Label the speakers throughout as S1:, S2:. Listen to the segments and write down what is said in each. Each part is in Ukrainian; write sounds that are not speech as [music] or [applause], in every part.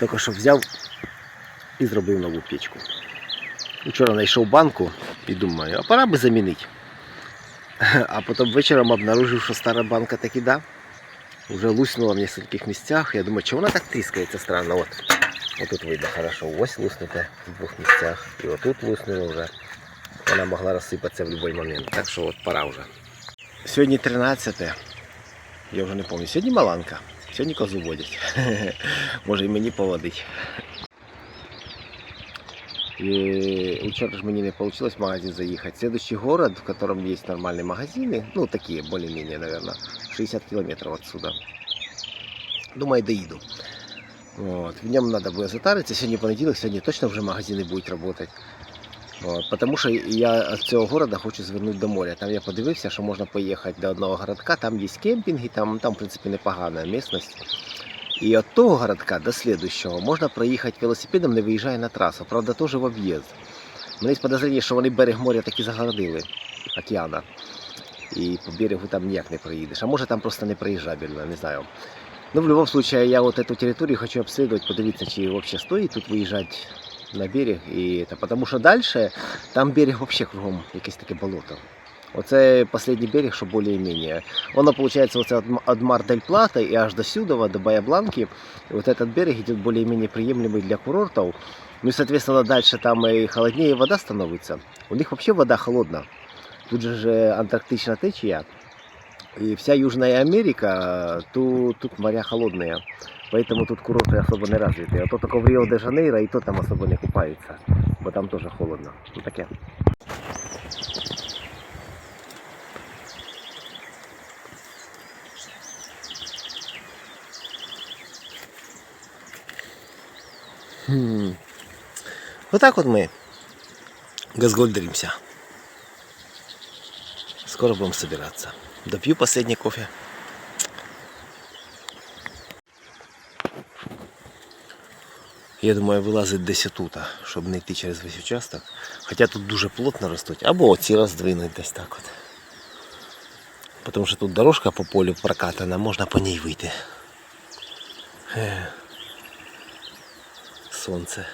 S1: Тільки що взяв і зробив нову печку. Вчора знайшов банку і думаю, а пора би замінити. А потім вечором обнаружив, що стара банка таки да. Уже луснула в нескольких місцях. Я думаю, чого вона так тріскається странно. От тут видно хорошо. Ось луснуте в двох місцях. І отут луснуло вже. Вона могла розсипатися в будь-який момент. Так що от пора вже. Сьогодні 13. Я вже не пам'ятаю. Сьогодні Маланка. Сьогодні козу водять. Може [laughs] і мені поводить. И вчера же мне не получилось в магазин заехать. Следующий город, в котором есть нормальные магазины, ну такие более-менее, наверное, 60 километров отсюда. Думаю, доеду. Вот. В нем надо будет затариться. Сегодня понедельник, сегодня точно уже магазины будут работать. От, потому що я з цього города хочу звернути до моря. Там я подивився, що можна поїхати до одного городка, там є кемпінги, там, там в принципі непогана місцевість. І від того городка до слідущого можна проїхати велосипедом, не виїжджає на трасу. Правда, теж в об'їзд. У мене є подозріння, що вони берег моря таки загородили, океана. І по берегу там ніяк не проїдеш. А може там просто не проїжджабельно, не знаю. Ну, в любом случае, я вот эту территорию хочу обследовать, подивитися, чи вообще стоит тут выезжать на берег. І це, потому що дальше там берег вообще кругом якесь таке болото. Оце останній берег, що більш-менш. Воно, виходить, оце від М- від Мар дель Плата і аж до Сюдова, до Баябланки. І вот этот берег идет более-менее приемлемый для курортов. Ну и, соответственно, дальше там и холоднее вода становится. У них вообще вода холодна. Тут же антарктична течія. И вся Южная Америка, тут, тут моря холодные. Поэтому тут курорты особо не развиты. А то только в Рио-де-Жанейро, и то там особо не купаются. Бо там тоже холодно. Ну таке. Хм. Вот так вот мы газгольдеримся. Скоро будем собираться. Допью последний кофе. Я думаю, вилазить десь тут, щоб не йти через весь участок. Хоча тут дуже плотно ростуть. Або оці роздвинуть десь так от. Тому що тут дорожка по полю прокатана, можна по ній вийти. Е. Сонце.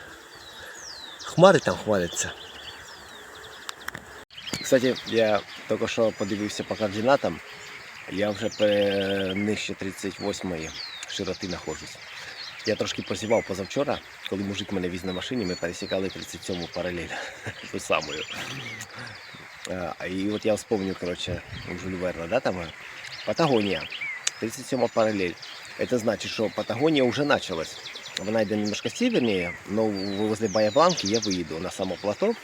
S1: Хмари там хваляться. Кстати, я тільки що подивився по координатам. Я вже нижче 38 широти знаходжусь. Я трошки позівав позавчора, коли мужик мене віз на машині, ми пересікали 37 паралель. [laughs] Ту самою. І от я вспомнив, короче, Жюль Верна, да, там э, Патагония, 37 параллель. Это значит, что Патагония уже началась. Вона йде немножко севернее, но возле Баябланки я виїду на само плато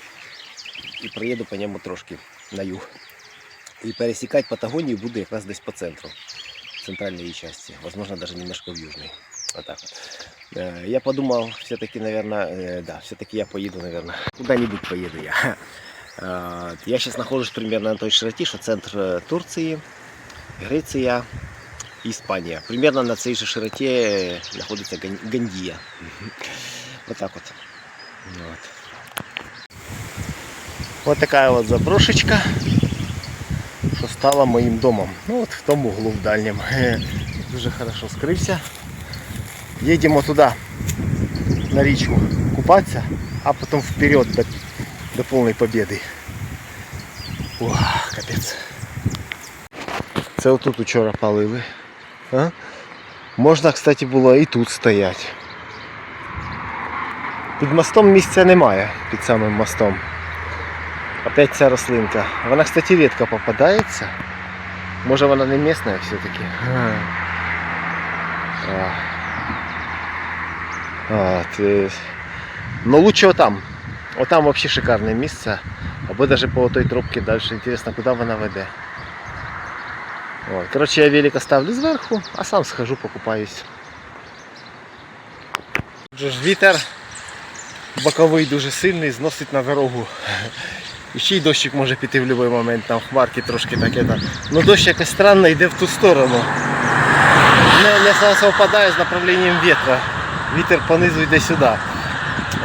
S1: і проїду по ньому трошки на юг. І пересікати Патагонію буду якраз десь по центру, в центральной її части, возможно, даже немножко в южной. Вот так вот. Э, Я подумал, все-таки, наверное, э, да, все-таки я поеду, наверное, куда-нибудь поеду я. Э, Я сейчас нахожусь примерно на той широте, что центр э, Турции, Греція, Іспанія. Примерно на цій же широті знаходиться Ган- Гандія. Вот так вот. Вот. Вот такая вот заброшечка, що стала моїм домом. Ну от в тому углу в дальньому. [laughs] Дуже хорошо скрився. Їдемо туди на річку купатися, а потім вперед до, до повної побіди. О, капець. Це отут вчора палили. А? Можна, кстати, було і тут стояти. Під мостом місця немає, під самим мостом. Опять ця рослинка. Вона, кстати, рідко попадається. Може вона не місна все-таки. Ну лучше там. Отам вообще шикарне місце. Або даже по той трубці далі. Інтересно, куди вона веде. От. Коротше, я велик оставлю зверху, а сам схожу, покупаюсь. Вітер боковий дуже сильний, зносить на дорогу. І ще й дощик може піти в будь-який момент, там хмарки трошки таке. там. Ну дощ якось странно йде в ту сторону. Не, не совпадає з направленням вітра. Вітер понизу йде сюди.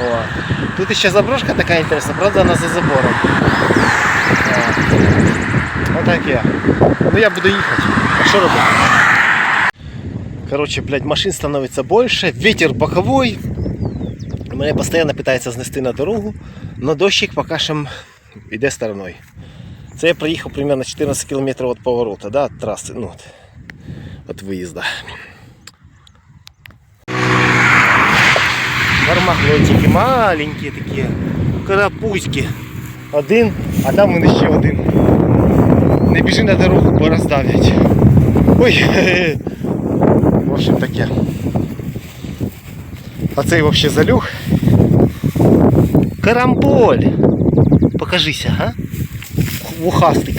S1: О. Тут ще заброшка така інтересна, правда вона за забором. О. Отаке. Ну я буду їхати. А що робити? Короче, блядь, машин становится больше, ветер боковой. Мене постійно питається знести на дорогу, но дощик поки що йде стороною. Це я проїхав примерно 14 км від повороту, да, від траси, ну, від виїзду. Бармаглотики маленькі такі, карапузьки. Один, а там вони ще один. Не біжи на дорогу, бо роздавлять. Ой, [laughs] в общем таке. А цей вообще залюх. Карамболь. Покажися, а? Вухастик.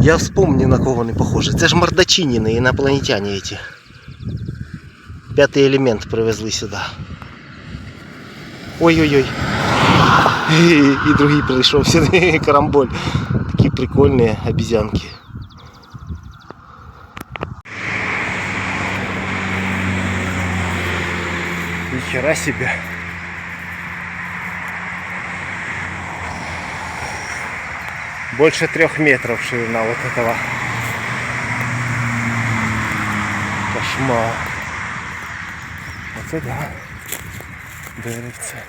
S1: Я вспомню на кого не похоже. Це ж мордачиніни, інопланетяне эти. П'ятий елемент привезли сюди. Ой-ой-ой. [laughs] І другий прийшов сюди [laughs] карамболь. Такі прикольні обезьянки. Нихера себе. Больше трех метров ширина вот этого. Кошмар. Оце да. Деревце.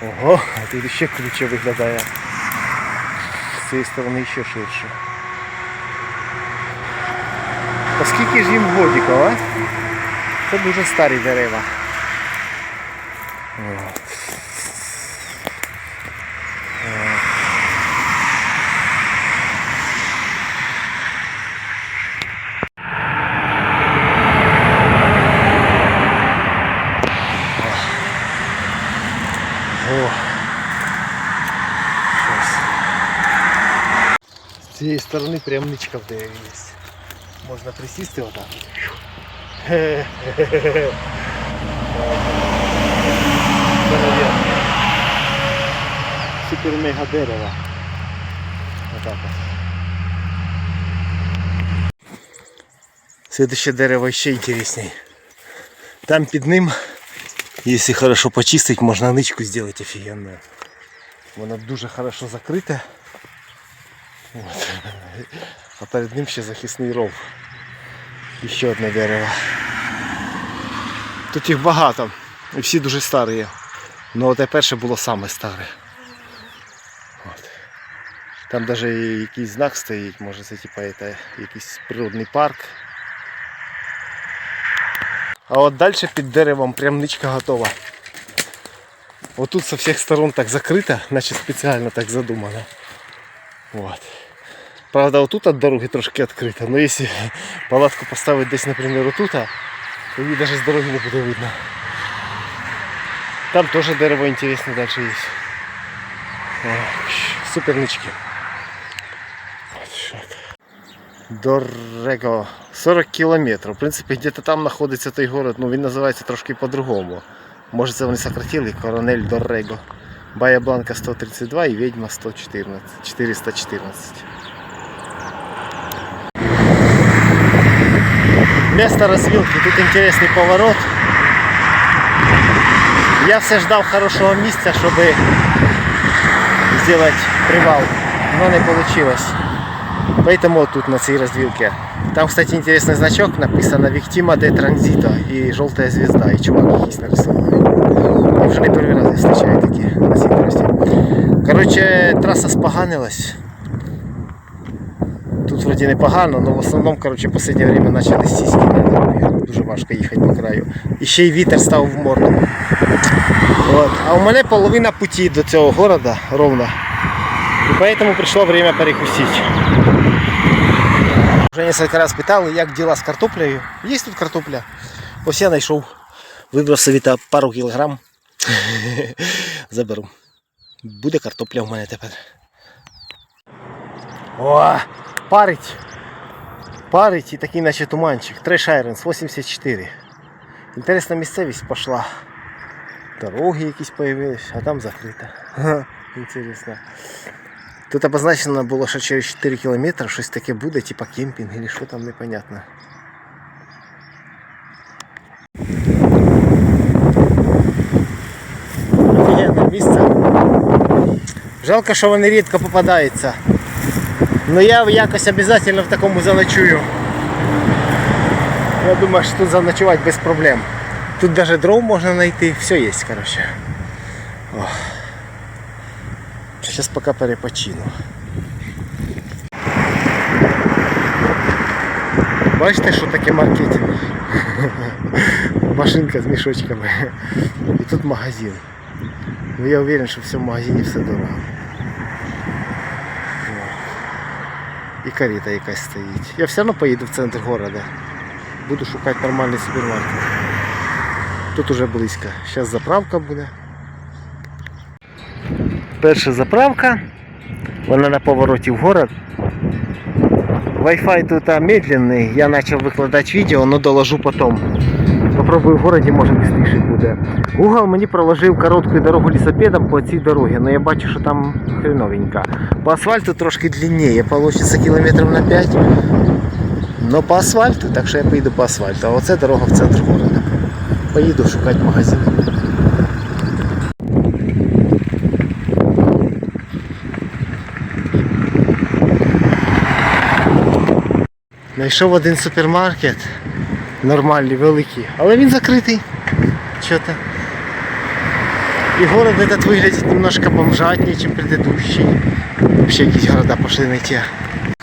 S1: Ого, а тут ще круче виглядає. З цієї сторони ще ширше. Та скільки ж їм годиків, а? Це дуже старі дерева. От. От. О. Щас. З цієї сторони прямничка в дереві є. Можна присісти отак. Хе-хе-хе. Здоров'я. Супер мега дерево. Отак. Следующее дерево ще интересней. Там під ним, если хорошо почистить, можно нычку сделать офигенную. Воно дуже хорошо закрите. Вот. А перед ним ще захисний ров. І ще одне дерево. Тут їх багато. І всі дуже старі. Ну те перше було саме старе. От. Там навіть якийсь знак стоїть, може це типа якийсь природний парк. А от далі під деревом прямничка готова. Отут со всіх сторон так закрито, наче спеціально так задумано. Вот. Правда, отут от дороги трошки відкрито, но якщо палатку поставити десь, наприклад, отут, то її навіть з дороги не буде видно. Там тоже дерево интересно дальше есть. Супернички. Дорого. 40 кілометрів. В принципі, где-то там знаходиться той город, ну він називається трошки по-другому. Може це вони сократили, Коронель Доррего. Бая Бланка 132 і Ведьма 114. 414. Место развилки. Тут интересный поворот. Я все ждав хорошого місця, щоб сделать привал, но не получилось. Поэтому вот тут на цій розвилке. Там, кстати, интересный значок, написано Виктима де Транзито и желтая звезда, и чувак якийсь нарисований. Я вже не перший раз зустрічаю такі на. Короче, траса споганилась. Вроді непогано, але в основному короче, в останнє время почали сіськи на дорогі. Дуже важко їхати по краю. І ще й вітер став в морду. Вот. А у мене половина пути до цього города ровно. І поэтому пришло время перекусить. Вже несколько раз питали, як діла з картоплею. Є тут картопля. Ось я знайшов. Вибрав та пару кілограм. [laughs] Заберу. Буде картопля в мене тепер. О, парить. Парить і такий наче туманчик. Треш Айронс 84. Інтересна місцевість пішла. Дороги якісь появились, а там закрито. Ха, Інтересно. Тут обозначено було, що через 4 кілометри щось таке буде, типа кемпінг или що там непонятно. Офігенне місце.
S2: Жалко, що вони рідко попадаються. Ну я якось обов'язково в такому заночую. Я думаю, що тут заночувати без проблем. Тут навіть дров можна знайти, все є, коротше. О. Зараз поки перепочину. Бачите, що таке маркетинг? [laughs] Машинка з мішочками. І тут магазин. Ну я уверен, що в цьому магазині все дорого. О. І каріта якась стоїть. Я все одно поїду в центр города. Буду шукати нормальний супермаркет. Тут уже близько. Зараз заправка буде. Перша заправка. Вона на повороті в город. Wi-Fi тут медленний, я почав викладати відео, але доложу потім. Попробую в городі, може швидше буде. Google мені проложив коротку дорогу лісопедом по цій дорогі, але я бачу, що там хреновенько. По асфальту трошки длиннее, получится кілометрів на 5. Но по асфальту, так що я поїду по асфальту. А оце дорога в центр города. Поїду шукати магазин. Знайшов один супермаркет Нормальний, великий. Але він закритий. Чого-то. И город этот выглядит немножко бомжатнее, чем предыдущий. Вообще какие города пошли на те.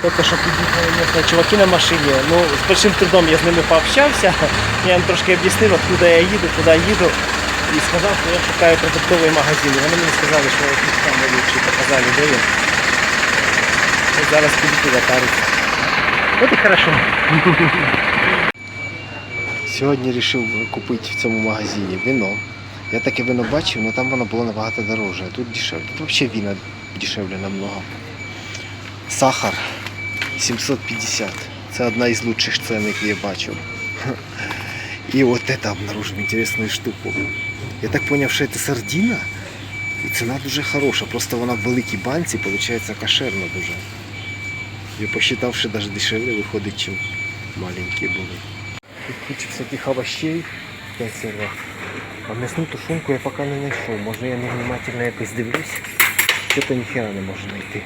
S2: Только что під'їхали місцеві чуваки на машині. Ну, з большим трудом я з ними пообщався. Я їм трошки об'яснив, откуда я їду, куди їду. І сказав, що я шукаю продуктовий магазин. І Вони мені сказали, що якісь там лучше показали, де він. От зараз піду туди тарити. От і хорошо. [laughs] Сьогодні вирішив купити в цьому магазині вино. Я таке вино бачив, але там воно було набагато дороже. а Тут дешевле. Тут взагалі віно дешевле намного. Сахар 750. Це одна із лучших цен, які я бачив. [laughs] І от це обнаружив інтересну штуку. Я так зрозумів, що це сардина. І ціна дуже хороша. Просто вона в великій банці, виходить, кошерна дуже. Я посчитав, що навіть дешевле виходить, ніж маленькі були. Тут куча всяких овощей 5 сирах. А м'ясну тушонку я поки не знайшов. Може я невнимательно якось дивлюсь. Що-то ніхера не можу знайти.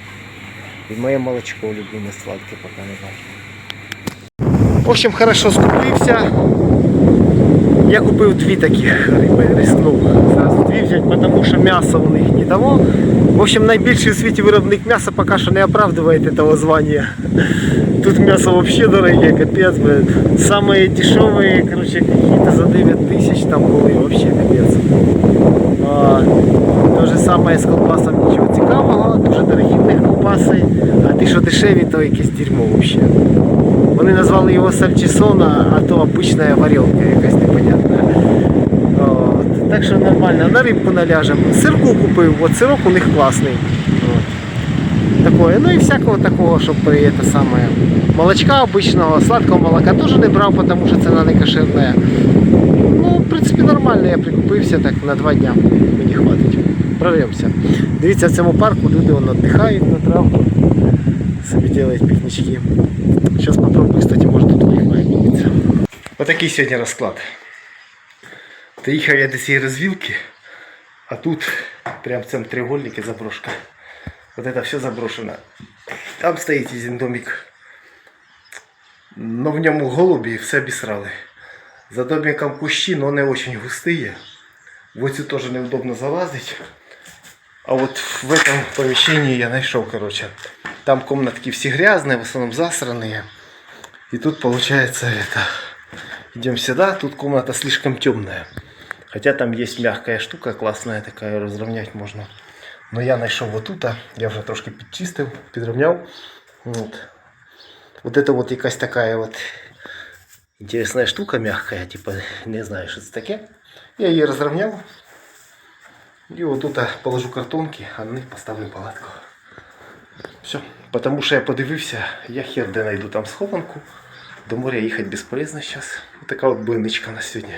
S2: І моє молочко улюблене сладке поки не бачу. В общем, хорошо скупився. Я купив дві такі риби, рискнув зразу дві взяти, тому що м'ясо у них не того. В общем, найбільший у світі виробник м'яса поки що не оправдывает этого звания. Тут мясо вообще дорогие, капец, блин. Самые дешевые, короче, какие-то за 9 тысяч там были, вообще капец. А, то же самое з колбасом нічого цікавого, дуже дорогі в них колбаси, а ті, що дешеві, то якесь дерьмо вообще. Вони назвали його сальчисона, а то обична варенка якась непонятна. От. Так що нормально, на рибку наляжем. Сирку купив, от сирок у них класний. От такое. Ну и всякого такого, чтобы это самое. Молочка обычного, сладкого молока тоже не брав, потому что цена не кошерная. Ну, в принципі, нормально, я прикупився так на два дня. Мені хватить. Прорвемося. Дивіться, в цьому парку люди вон віддихають на травку. Собі роблять пікнички. Зараз попробую, кстати, може тут Wi-Fi міниться. Отакий сьогодні розклад. Доїхав я до цієї розвілки, а тут прям в цьому треугольнике заброшка. Вот это все заброшено. Там стоит один домик. Но в ньому голуби все обісрали. За домиком кущи, но не очень густые. В эти тоже неудобно залазить. А вот в этом помещении я нашел, короче. Там комнатки все грязные, в основном засранные. И тут получается это... Идем сюда, тут комната слишком темная. Хотя там есть мягкая штука, классная такая, разровнять можно. Но я знайшов вот тут, я вже трошки підчистив, підрівняв. От. Вот это вот якась така вот интересная штука мягкая, типа, не знаю, що це таке. Я її розрівняв. І вот тут положу картонки, а на них поставлю палатку. Все. Потому що я подивився, я хер де знайду там схованку. До моря їхати безполезно зараз. Така от бойничка на сьогодні.